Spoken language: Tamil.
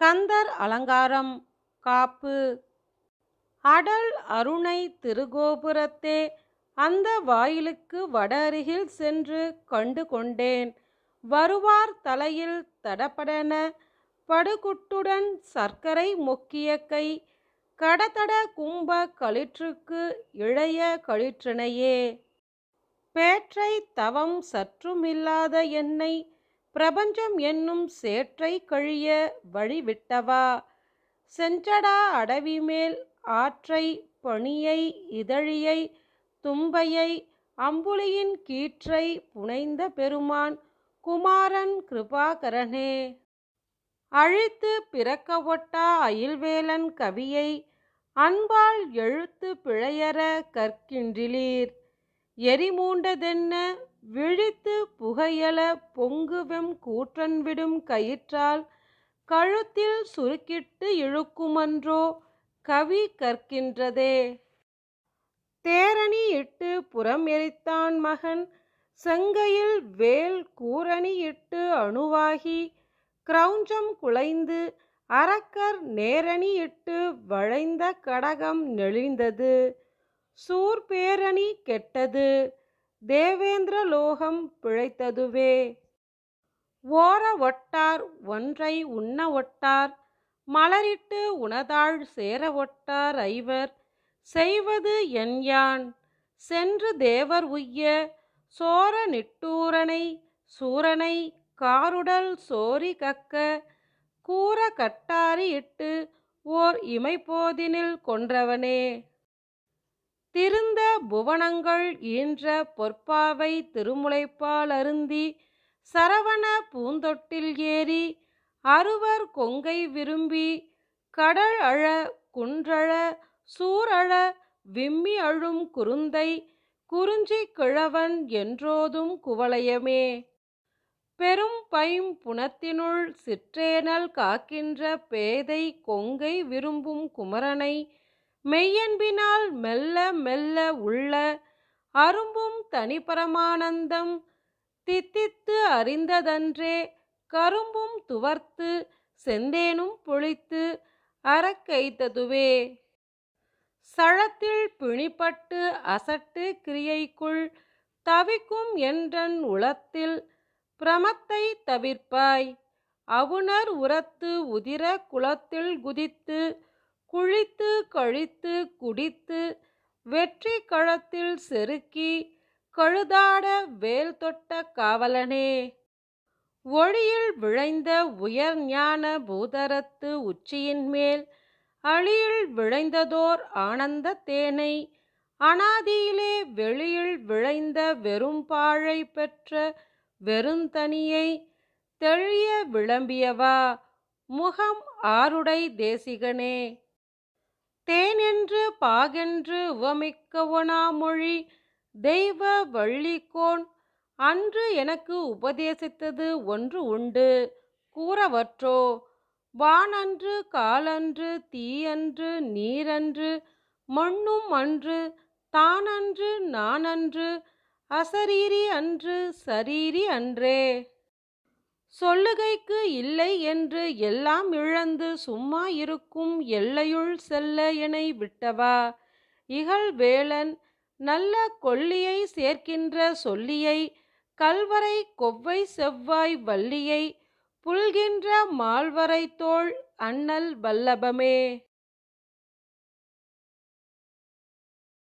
கந்தர் அலங்காரம் காப்பு. அடல் அருணை திருகோபுரத்தே அந்த வாயிலுக்கு வட அருகில் சென்று கண்டு கொண்டேன். வருவார் தலையில் தடப்படன படுகுட்டுடன் சர்க்கரை முக்கிய கை கடதட கும்ப களிற்றுக்கு இழைய களிற்றினையே. பேற்றை தவம் சற்றுமில்லாத என்னை பிரபஞ்சம் என்னும் சேற்றை கழிய வழிவிட்டவா? செஞ்சடா அடவிமேல் ஆற்றை பணியை இதழியை தும்பையை அம்புலியின் கீற்றை புனைந்த பெருமான் குமாரன் கிருபாகரனே. அழித்து பிறக்க ஒட்டா அயில்வேலன் கவியை அன்பால் எழுத்து பிழையற கற்கின்றிலீர். எரிமூண்டதென்ன விழித்து புகையல பொங்குவெம் கூற்றன் விடும் கயிற்றால் கழுத்தில் சுருக்கிட்டு இழுக்குமன்றோ கவி கற்கின்றதே. தேரணி இட்டு புறம் எரித்தான் மகன் செங்கையில் வேல் கூரணி இட்டு அணுவாகி கிரௌஞ்சம் குலைந்து அரக்கர் நேரணி இட்டு வளைந்த கடகம் நெளிந்தது. சூர்பேரணி கெட்டது தேவேந்திர லோகம் பிழைத்ததுவே. ஓர ஒட்டார் ஒன்றை உண்ண ஒட்டார் மலரிட்டு உணதாள் சேர ஒட்டார் ஐவர். செய்வது என் யான் சென்று தேவர் உய்ய சோர நிட்டூரனை சூரனை காருடல் சோரி கக்க. கூற கட்டாரி இட்டு ஓர் இமைப்போதினில் கொன்றவனே. திருந்த புவனங்கள் ஈன்ற பொற்பாவை திருமுலைப்பால் அருந்தி சரவண பூந்தொட்டில் ஏறி அறுவர் கொங்கை விரும்பி கடல் அழ குன்றழ சூரழ விம்மி அழும் குருந்தை குறிஞ்சி கிழவன் என்றோதும் குவளையமே. பெரும் பைம் புனத்தினுள் சிற்றேனல் காக்கின்ற பேதை கொங்கை விரும்பும் குமரனை மெய்யன்பினால் மெல்ல மெல்ல உள்ள அரும்பும் தனிபரமானந்தம் தித்தித்து அறிந்ததன்றே கரும்பும் துவர்த்து செந்தேனும் பொழித்து அறக்கைத்ததுவே சழத்தில் பிணிப்பட்டு அசட்டு கிரியைக்குள் தவிக்கும் என்றன் உளத்தில் பிரமத்தை தவிர்ப்பாய். அவுணர் உரத்து உதிர குளத்தில் குதித்து குழித்து கழித்து குடித்து வெற்றி களத்தில் செருக்கி கழுதாட வேல் தொட்ட காவலனே. ஒளியில் விளைந்த உயர் ஞான பூதரத்து உச்சியின் மேல் அழியில் விளைந்ததோர் ஆனந்த தேனை அனாதியிலே வெளியில் விளைந்த வெறும் பாழை பெற்ற வெறுந்தனியை தெளிய விளம்பியவா முகம் ஆருடை தேசிகனே. தேனென்று பாகென்று உவமிக்க ஒணாமொழி தெய்வ வள்ளிக்கோன் அன்று எனக்கு உபதேசித்தது ஒன்று உண்டு. கூறவற்றோ? வானன்று காலன்று தீயன்று நீரன்று மண்ணும் அன்று தானன்று நானன்று அசரீரி அன்று சரீரி அன்றே. சொல்லுகைக்கு இல்லை என்று எல்லாம் இழந்து சும்மா இருக்கும் எல்லையுள் செல்ல எனை விட்டவா? இகழ் வேளன் நல்ல கொல்லியை சேர்க்கின்ற சொல்லியை கல்வரை கொவ்வை செவ்வாய் வள்ளியை புல்கின்ற மால்வரை தோள் அண்ணல் வல்லபமே.